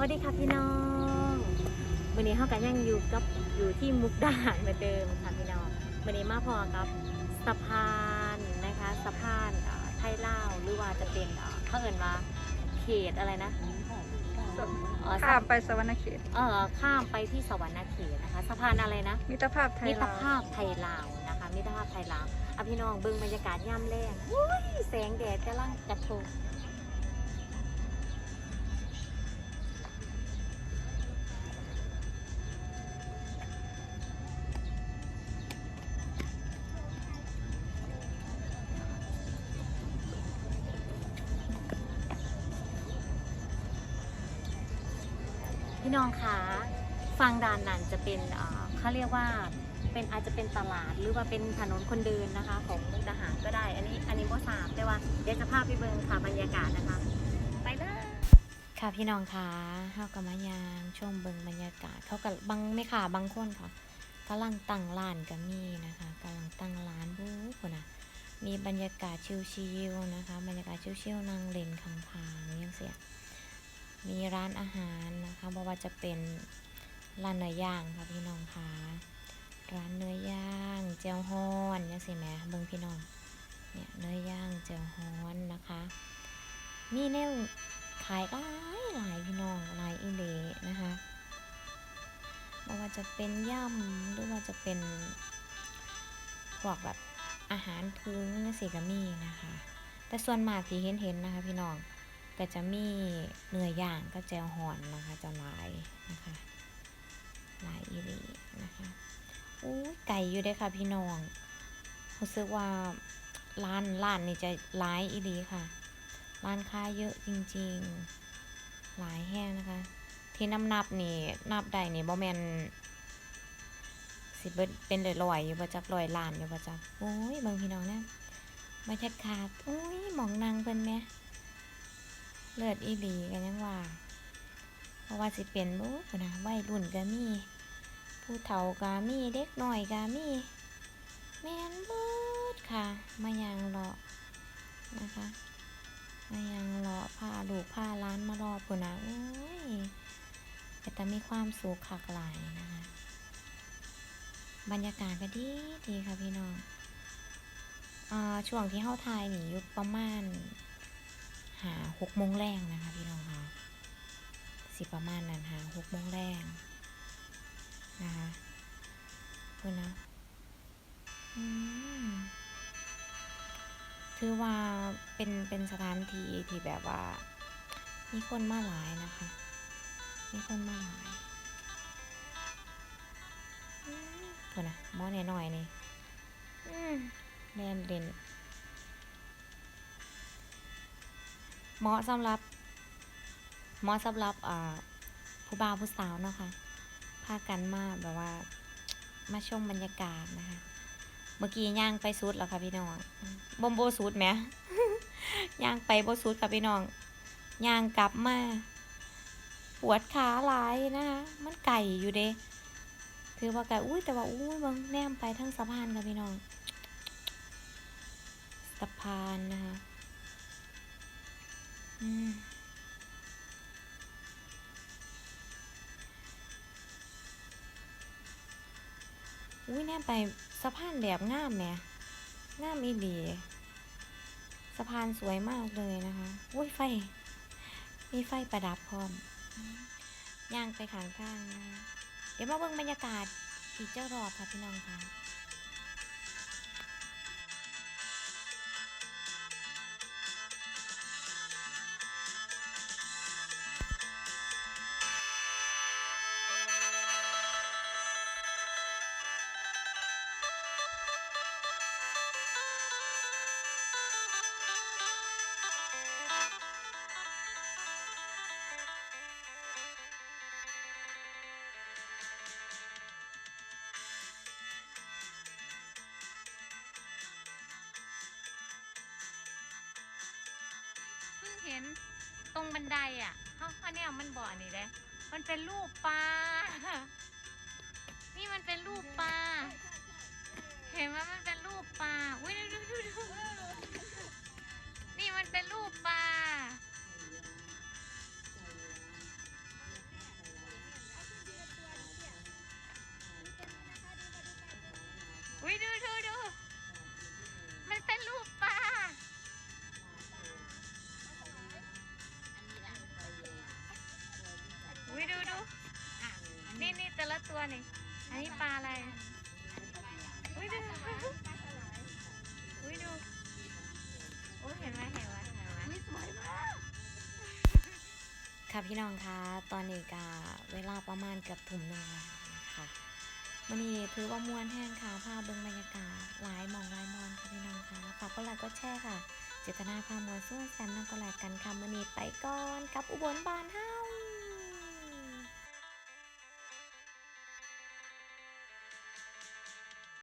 วัสดีค่ะพี่น้องวันนี้เฮากันยังอยู่กับอยู่ที่มุกดาหารเหมือนเดิมค่ะพี่น้องวันนี้มาพอกับสะพานนะคะสะพานเอ่อไทยลาวหรือว่าจะเป็นเอ่อเขาเอ่นว่าเขตอะไรนะเอ่อข้ามไปสวรรณเขตเอ่อข้ามไปที่สวรรณเขตนะคะสะพานอะไรนะ มิตรภาพไทยมิตรลาวภาพไทยลาวนะคะมิตรภาพไทยลาวอะพี่น้องเบิ่งบรรยากาศย่ำแรงอุ้ยแสงแดดกำลังกระทบ พี่น้องคะฟังดานนั้นจะเป็นเขาเรียกว่าเป็นอาจจะเป็นตลาดหรือว่าเป็นถนนคนเดินนะคะ ของมุกดาหารก็ได้ อันนี้อันนี้ก็ทราบแต่ว่าเดี๋ยวจะพาไปเบิ่งค่ะบรรยากาศนะคะ ไปเลยค่ะพี่น้องคะเฮากำมายางช่วงเบิงบรรยากาศเขากับบางไม่ค่ะบางคนค่ะกำลังตั้งร้านก็มีนะคะกำลังตั้งร้านบู๊คนน่ะมีบรรยากาศชิลๆนะคะ บรรยากาศชิลๆนั่งเล่นข้างยังเสีย มีร้านอาหารนะคะไม่ว่าจะเป็นร้านเนื้อย่างค่ะพี่น้องค่ะร้านเนื้อย่างเจียวฮ้อนนี่สิแหม่เบิ่งพี่น้องเนี่ยเนื้อย่างเจียวฮ้อนนะคะมีแนวขายหลายหลายพี่น้องหลายอีเลนะคะไม่ว่าจะเป็นย่ำหรือว่าจะเป็นพวกแบบอาหารพื้นเนี่สิก็มีนะคะ แต่ส่วนมากที่เห็นเห็นนะคะพี่น้อง ก็จะมีเนื้อย่างกับแจวหอนนะคะจะหลายนะคะหลายอีหลีนะคะอู้ยไก่อยู่เด้ค่ะพี่น้องรู้สึกว่าร้านร้านนี่จะหลายอีหลีค่ะ ร้านค้าเยอะจริงๆ หลายแห้งนะคะ ที่นับนับนี่นับได้นี่บ่แมนสิเบิดเป็นลอยๆอยู่ประจักลอยล้านอยู่ประจักโอ้ยบางพี่น้องเนี่ยบรรยากาศโอ้ยหมองนางเพิ่นแหม เลือดอีหลีกันยังว่า เพราะว่าสิเป็นบุกนะวัยรุ่นก็มี ผู้เฒ่าก็มีเด็กน้อยก็มี แม่นบิดค่ะ มายังรอนะคะ มายังรอพาลูกพาหล้านมารอปุ่นนะโอ้ยแต่แต่มีความสุขคักหลายนะคะ บรรยากาศก็ดีดีค่ะพี่น้องอ่าช่วงที่เข้าทายนี่ยู่ประมาณ หาหกโมงแรงนะคะพี่น้องคะสิประมาณนั้นหาหกโมงแรงนะคะเพื่นะอืมถือว่าเป็นเป็นสถานที่ที่แบบว่า มีคนมาหลายนะคะ มีคนมาหลายอืมเพื่อนนะหมอหน่อยๆนี่อืมเล่นเล่น เหมาะสำหรับเหมาะสำหรับผู้บ่าวผู้สาวเนาะค่ะพากันมาแบบว่า มาชมบรรยากาศนะคะ เมื่อกี้ย่างไปสุดแล้วค่ะพี่น้องบมโบสุดไหมย่างไปโบสุดค่ะพี่น้องย่างกลับมาปวดขาหลายนะคะมันไก่อยู่เด้ถือว่าไก่อุ้ยแต่ว่าอุ้ยบางแนมไปทั้งสะพานค่ะพี่น้องสะพานนะคะ อุ้ยแน่ไปสะพานแบบงามแหมงามอีหลีสะพานสวยมากเลยนะคะอุ้ยไฟ มีไฟประดับพร้อมย่างไปขางข้างนะคะเดี๋ยวมาเบิ่งบรรยากาศอีกเจ้ารอบค่ะพี่น้องค่ะ ห็นตรงบันไดอะเขาเขาเนี่ยมันบ่อนี่เลยมันเป็นรูปปลา นี่มันเป็นรูปปลา เห็นไหมมันเป็นรูปปลา อุ้ยดูดูดูดู อันนี้ปลาอะไร อุ้ยดูอุ้ยดูอุ้ยเห็นไหมเห็นไหมเห็นไหมสวยมากค่ะพี่น้องคะตอนนี้ก็เวลาประมาณเกือบทุ่มหนึ่งแล้วนะคะวันนี้ถือว่ามวนแห้งค่ะภาพเบิ้งบรรยากาศหลายหมองหลายมอนค่ะพี่น้องคะฝากกดไลค์กดแชร์ค่ะ เจตนาพามวลส่วนแซมน้ำกดไลค์กันค่ะวันนี้ไปก่อนกับอุบลบานห้า